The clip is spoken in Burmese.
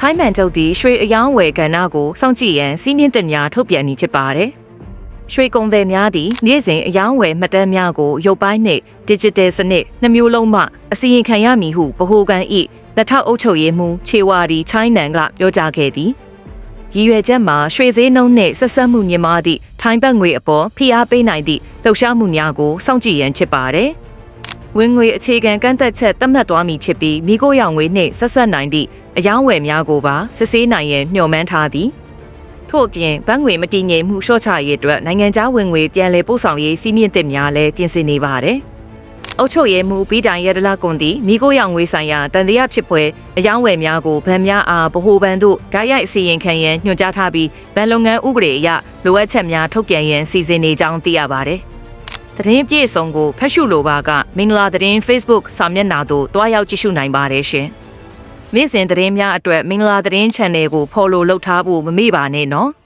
ထိုင်းမှန်ချုပ်သည်ရွှေအယောင်းဝယ်ကဏ္ဍကိုစောင့်ကြည့်ရန်စီးနှင်းတင်များထုတ်ပြန်နေဖြစ်ပါတယ်။ရွှေကုန်သည်များသည်နေ့စဉ်အယောင်းဝယ်မှတ်တမ်းများကိုရုပ်ပိုင်းနှင့် digital စနစ်နှမျိုးလုံးမှအစီရင်ခံရမည်ဟုဗဟိုကန်၏လက်ထောက်အုပ်ချုပ်ရေးမှူးခြေဝါဒီချိုင်းနန်ကပြောကြားခဲ့သည်။ရည်ရွယ်ချက်မှာရွှေဈေးနှုန်းနှင့်ဆက်ဆက်မှုမြင့်မားသည့်ထိုင်းဘတ်ငွေအပေါ်ဖိအားပေးနိုင်သည့်လှုပ်ရှားမှုများကိုစောင့်ကြည့်ရန်ဖြစ်ပါတယ်။ ဝင်ငွေအခြေခံကန့်သက်ချက်သတ်မှတ်သွားမည်ဖြစ်ပြီးမိခိုးရောင်ငွေနှင့်ဆက်ဆက်နိုင်သည့်အယောင်းဝယ်များကိုပါစစ်ဆေးနိုင်ရန်မျှော်မှန်းထားသည်ထို့အပြင်ဘဏ်ငွေမတည်ငြိမ်မှုလျှော့ချရေးအတွက်နိုင်ငံခြားဝင်ငွေပြန်လည်ပို့ဆောင်ရေးစီးမြင့်သစ်များလည်းပြင်ဆင်နေပါတယ်အုတ်ချုပ်ရဲမှုပြီးတိုင်ရတလကွန်သည်မိခိုးရောင်ငွေဆိုင်ရာတန်တရားဖြစ်ပွဲအယောင်းဝယ်များကိုဗန်များအားဗဟိုဘဏ်တို့ဂိုင်းရိုက်အစီရင်ခံရန်ညွှန်ကြားထားပြီးဗန်လုပ်ငန်းဥပဒေအရလိုအပ်ချက်များထုတ်ပြန်ရန်စီစဉ်နေကြောင်းသိရပါတယ် သတင်းပြည့်စုံကိုဖတ်ရှုလိုပါကမင်္ဂလာသတင်း Facebook စာမျက်နှာသို့တွားရောက်ကြည့်ရှုနိုင်ပါတယ်ရှင်။နေ့စဉ်သတင်းများအတွက်မင်္ဂလာသတင်း Channel ကို Follow လုပ်ထားဖို့မမေ့ပါနဲ့နော်။